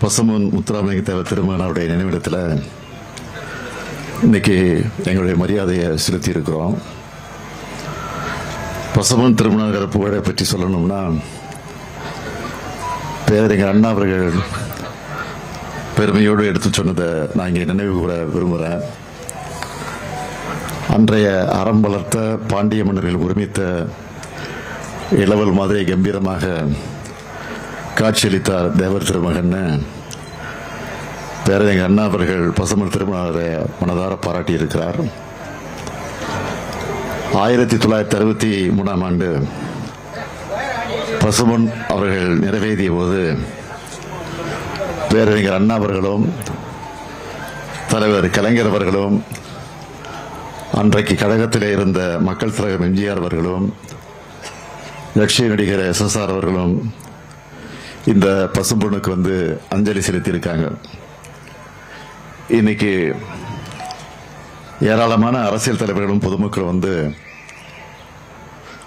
பசுமன் முத்துராமலிங்க தேவர் திருமகனாருடைய நினைவிடத்தில் இன்னைக்கு எங்களுடைய மரியாதையை செலுத்தி இருக்கிறோம் பசுமன் திருமணர் புகழை பற்றி சொல்லணும்னா பேரறிஞர் அண்ணா அவர்கள் பெருமையோடு எடுத்து சொன்னதை நான் இங்கே நினைவு கூற விரும்புகிறேன். அன்றைய அறம் வளர்த்த பாண்டிய மன்னர்கள் ஒருமித்த இளவல் மாதிரி கம்பீரமாக காட்சியளித்தார் தேவர் திருமகன்னு. பேரறிஞர் அண்ணா அவர்கள் பசுமல் திருமணரை மனதார பாராட்டி இருக்கிறார் ஆயிரத்தி தொள்ளாயிரத்தி அறுபத்தி மூணாம் ஆண்டு பசுமன் அவர்கள் நிறைவேறிய போது பேரறிஞர் அண்ணா அவர்களும் தலைவர் கலைஞர் அவர்களும் அன்றைக்கு கழகத்திலே இருந்த மக்கள் தலைவர் எம்ஜிஆர் அவர்களும் லட்சிய நடிகர் எஸ்எஸ்ஆர் அவர்களும் இந்த பசும்பொண்ணுக்கு வந்து அஞ்சலி செலுத்தியிருக்காங்க. இன்னைக்கு ஏராளமான அரசியல் தலைவர்களும் பொதுமக்களும் வந்து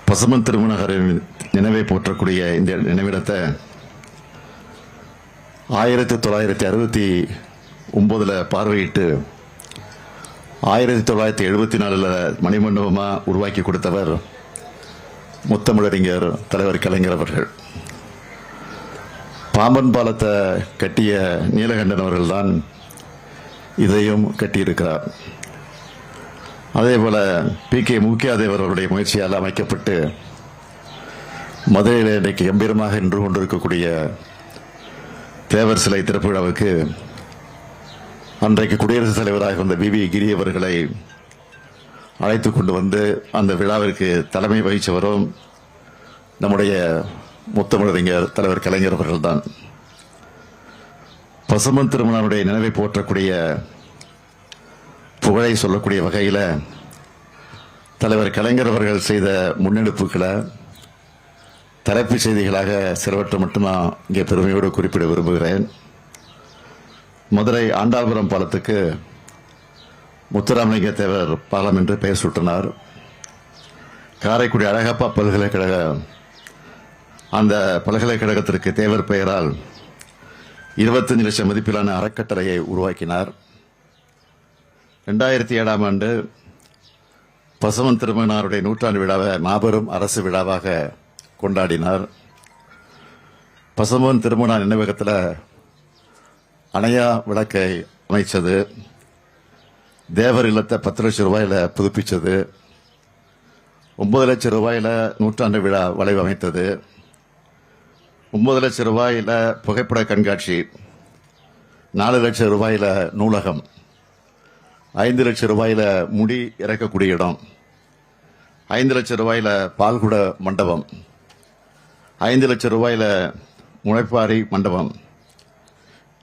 பசுமன் திருமணகரின் நினைவை போற்றக்கூடிய இந்த நினைவிடத்தை ஆயிரத்தி தொள்ளாயிரத்தி அறுபத்தி ஒம்போதில் பார்வையிட்டு ஆயிரத்தி தொள்ளாயிரத்தி எழுபத்தி நாலில் மணிமண்டபமாக உருவாக்கி கொடுத்தவர் முத்தமிழறிஞர் தலைவர் கலைஞர் அவர்கள். பாம்பன் பாலத்தை கட்டிய நீலகண்டன் அவர்கள்தான் இதையும் கட்டியிருக்கிறார். அதே போல பி கே முக்கியாதேவர் அவருடைய முயற்சியால் அமைக்கப்பட்டு மதுரையில் இன்றைக்கு கம்பீரமாக நின்று கொண்டிருக்கக்கூடிய தேவர் சிலை திறப்பு விழாவுக்கு அன்றைக்கு குடியரசுத் தலைவராக இருந்த பி வி கிரி அவர்களை அழைத்து கொண்டு வந்து அந்த விழாவிற்கு தலைமை வகித்தவரும் நம்முடைய முத்தமிழறிஞர் தலைவர் கலைஞர் அவர்கள்தான். பசுமன் திருமணனுடைய நினைவை போற்றக்கூடிய புகழை சொல்லக்கூடிய வகையில் தலைவர் கலைஞர் அவர்கள் செய்த முன்னெடுப்புகளை தலைப்புச் செய்திகளாக சிலவற்றை மட்டும் நான் இங்கே பெருமையோடு குறிப்பிட விரும்புகிறேன். மதுரை ஆண்டாள்புரம் பாலத்துக்கு முத்துராமலிங்க தேவர் பாலம் என்று பெயர் சூட்டினார். காரைக்குடி அழகப்பா பல்கலைக்கழக அந்த பல்கலைக்கழகத்திற்கு தேவர் பெயரால் இருபத்தஞ்சு லட்சம் மதிப்பிலான அறக்கட்டளையை உருவாக்கினார். ரெண்டாயிரத்தி ஏழாம் ஆண்டு பசுவன் திருமணாருடைய நூற்றாண்டு விழாவை மாபெரும் அரசு விழாவாக கொண்டாடினார். பசுமன் திருமணா நினைவகத்தில் அணையா விளக்கை அமைச்சது. தேவர் இல்லத்தை பத்து லட்சம் ரூபாயில புதுப்பித்தது ஒன்பது லட்சம் ரூபாயில நூற்றாண்டு விழா வளைவு அமைத்தது ஒன்பது லட்சம் ரூபாயில புகைப்பட கண்காட்சி நாலு லட்சம் ரூபாயில நூலகம் ஐந்து லட்சம் ரூபாயில முடி இறக்கக்கூடிய இடம் ஐந்து லட்சம் ரூபாயில பால்குட மண்டபம் ஐந்து லட்சம் ரூபாயில முளைப்பாரி மண்டபம்.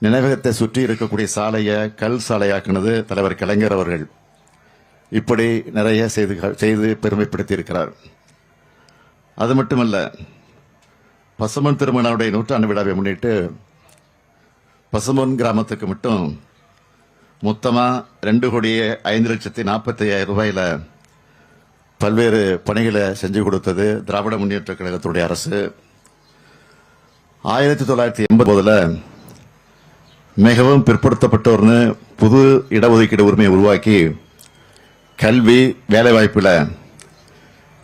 நினைவகத்தை சுற்றி இருக்கக்கூடிய சாலையை கல் சாலையாக்குனது தலைவர் கலைஞர் அவர்கள். இப்படி நிறைய செய்து செய்து பெருமைப்படுத்தியிருக்கிறார். அது மட்டுமல்ல பசுமன் திருமணனுடைய நூற்றாண்டு விழாவை முன்னிட்டு பசுமன் கிராமத்துக்கு மட்டும் மொத்தமாக ரெண்டு கோடியே ஐந்து லட்சத்தி நாற்பத்தி ஐயாயிரம் ரூபாயில பல்வேறு பணிகளை செஞ்சு கொடுத்தது திராவிட முன்னேற்ற கழகத்துடைய அரசு. ஆயிரத்தி தொள்ளாயிரத்தி எண்பதுல மிகவும் பிற்படுத்தப்பட்டோர்னு புது இடஒதுக்கீடு உரிமையை உருவாக்கி கல்வி வேலைவாய்ப்பில்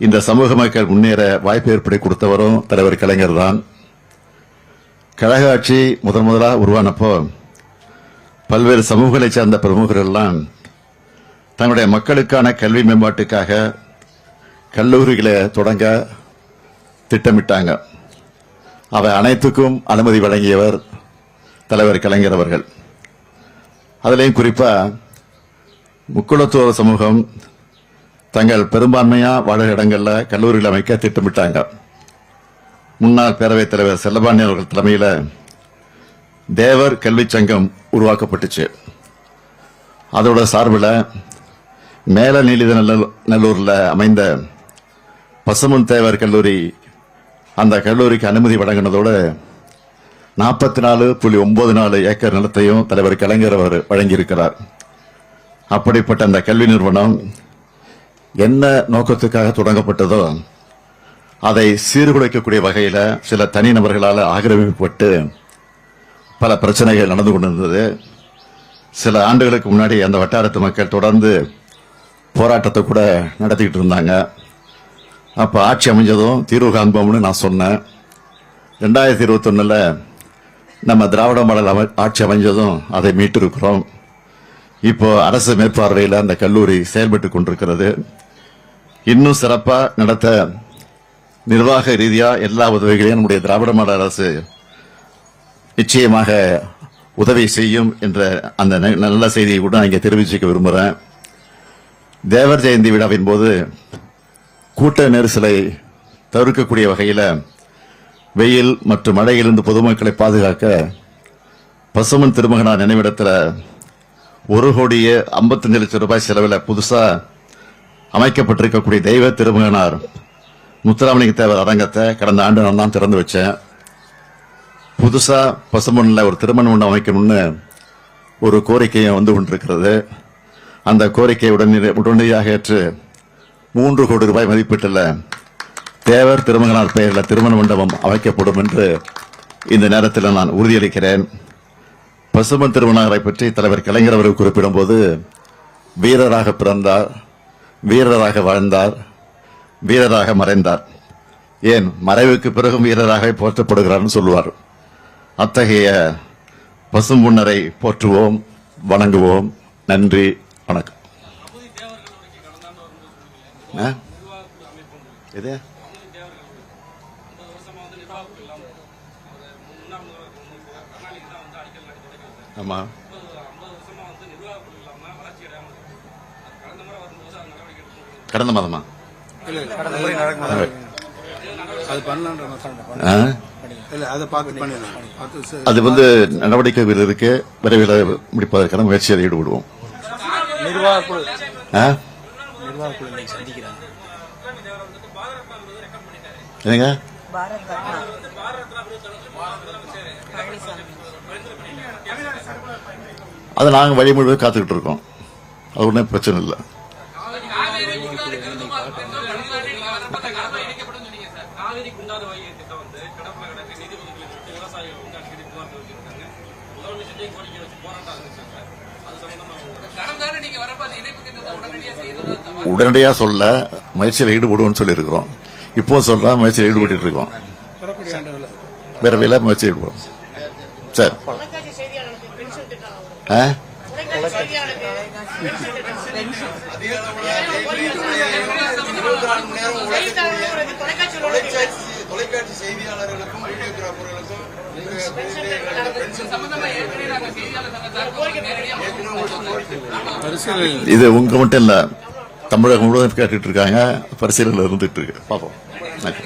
இந்த சமூக மக்கள் முன்னேற வாய்ப்பு ஏற்படுத்தி கொடுத்தவரும் தலைவர் கலைஞர் தான். கழக ஆட்சி முதன் முதலாக உருவானப்போ பல்வேறு சமூகங்களைச் சார்ந்த பிரமுகர்கள்லாம் தங்களுடைய மக்களுக்கான கல்வி மேம்பாட்டுக்காக கல்லூரிகளை தொடங்க திட்டமிட்டாங்க. அவை அனைத்துக்கும் அனுமதி வழங்கியவர் தலைவர் கலைஞர் அவர்கள். அதிலையும் குறிப்பாக முக்குளத்துவ சமூகம் தங்கள் பெரும்பான்மையா வாழும் இடங்கள்ல கல்லூரிகள் அமைக்க திட்டமிட்டாங்க. முன்னாள் பேரவைத் தலைவர் செல்லபாண்டி அவர்கள் தலைமையில தேவர் கல்வி சங்கம் உருவாக்கப்பட்டுச்சு. அதோட சார்பில் மேல நீலித நல்லூர்ல அமைந்த பசுமன் தேவர் கல்லூரி அந்த கல்லூரிக்கு அனுமதி வழங்கினதோடு நாற்பத்தி நாலு புள்ளி ஒன்பது நாலு ஏக்கர் நிலத்தையும் தலைவர் கலைஞர் அவர் வழங்கியிருக்கிறார். அப்படிப்பட்ட அந்த கல்வி நிறுவனம் என்ன நோக்கத்துக்காக தொடங்கப்பட்டதோ அதை சீர்குலைக்கக்கூடிய வகையில் சில தனிநபர்களால் ஆக்கிரமிக்கப்பட்டு பல பிரச்சனைகள் நடந்து கொண்டிருந்தது. சில ஆண்டுகளுக்கு முன்னாடி அந்த வட்டாரத்து மக்கள் தொடர்ந்து போராட்டத்தை கூட நடத்திக்கிட்டு இருந்தாங்க. அப்போ ஆட்சி அமைஞ்சதும் தீர்வு காண்போம்னு நான் சொன்னேன். ரெண்டாயிரத்தி இருபத்தொன்னில் நம்ம திராவிட மாடல் அமை- ஆட்சி அமைஞ்சதும் அதை மீட்டிருக்கிறோம். இப்போ அரசு மேற்பார்வையில் அந்த கல்லூரி செயல்பட்டு கொண்டிருக்கிறது. இன்னும் சிறப்பாக நடத்த நிர்வாக ரீதியாக எல்லா உதவிகளையும் நம்முடைய திராவிட மாடல் அரசு நிச்சயமாக உதவி செய்யும் என்ற அந்த ந- நல்ல செய்தியை கூட நான் இங்கே தெரிவிச்சுக்க விரும்புகிறேன் தேவர் ஜெயந்தி விழாவின் போது கூட்ட நெரிசலை தவிர்க்கக்கூடிய வகையில் வெயில் மற்றும் மழையிலிருந்து பொதுமக்களை பாதுகாக்க பசுமன் திருமகனார் நினைவிடத்தில் ஒரு கோடியே ஐம்பத்தஞ்சு லட்சம் ரூபாய் செலவில் புதுசாக அமைக்கப்பட்டிருக்கக்கூடிய தெய்வ திருமகனார் முத்துராமலிங்க தேவர் அரங்கத்தை கடந்த ஆண்டு நான் தான் திறந்து வச்சேன். புதுசாக பசுமண்ணில் ஒரு திருமண மண்டபம் அமைக்கணும்னு ஒரு கோரிக்கையும் வந்து கொண்டிருக்கிறது. அந்த கோரிக்கையை உடனே உடனடியாக ஏற்று மூன்று கோடி ரூபாய் மதிப்பீட்டில் தேவர் திருமகனார் பெயரில் திருமண மண்டபம் அமைக்கப்படும் என்று இந்த நேரத்தில் நான் உறுதியளிக்கிறேன். பசுமன் திருமணரை பற்றி தலைவர் கலைஞர் அவர்கள் குறிப்பிடும்போது வீரராக பிறந்தார். வீரராக வாழ்ந்தார் வீரராக மறைந்தார். ஏன்? மறைவுக்கு பிறகும் வீரராக போற்றப்படுகிறார்னு சொல்லுவார். அத்தகைய பசும்புன்னரை போற்றுவோம் வணங்குவோம். நன்றி வணக்கம். ஆ? ஆமாம் ஆமா கடந்த மாதமா இல்ல இல்ல கடந்த முறை நடக்கும் அது பண்ணலான்ற மசாலா ஆ? இல்ல அதை பார்த்து பண்ணிடலாம் பார்த்து சரி. அது வந்து நடவடிக்கைகள் இருக்கு விரைவில் முடிப்பதற்கான முயற்சியில் ஈடுபடுவோம். என்னங்க? அதை நாங்கள் வழிமுறை காத்துக்கிட்டு இருக்கோம். அது ஒன்றும் பிரச்சனை இல்லை. காவிரி குண்டாறு வைகை திட்டம் வந்து கிடப்புல கிடக்கு நிதி ஒதுக்கீடு கொடுத்து விவசாயிகள் வந்து அடிக்கடி புகார் தெரிவிச்சிருக்காங்க. முதலமைச்சர் கோரிக்கை வச்சு போராட்டம் உங்க உடனடியாக சொல்ல முயற்சியில் ஈடுபடுவோம்னு சொல்லியிருக்கிறோம். இப்போ சொல்ல முயற்சியில் ஈடுபட்டு இருக்கோம். விரைவில் முயற்சி ஈடுபடும் சரி. ஆ? தொலைக்காட்சி தொலைக்காட்சி செய்தியாளர்களுக்கும் வீடியோகிராஃபர்களுக்கும் இது உங்க மட்டும் இல்ல தமிழகம் முழுவதும் கேட்டுட்டு இருக்காங்க பரிசீலனை இருந்துட்டு இருக்கு. பார்ப்போம். நன்றி.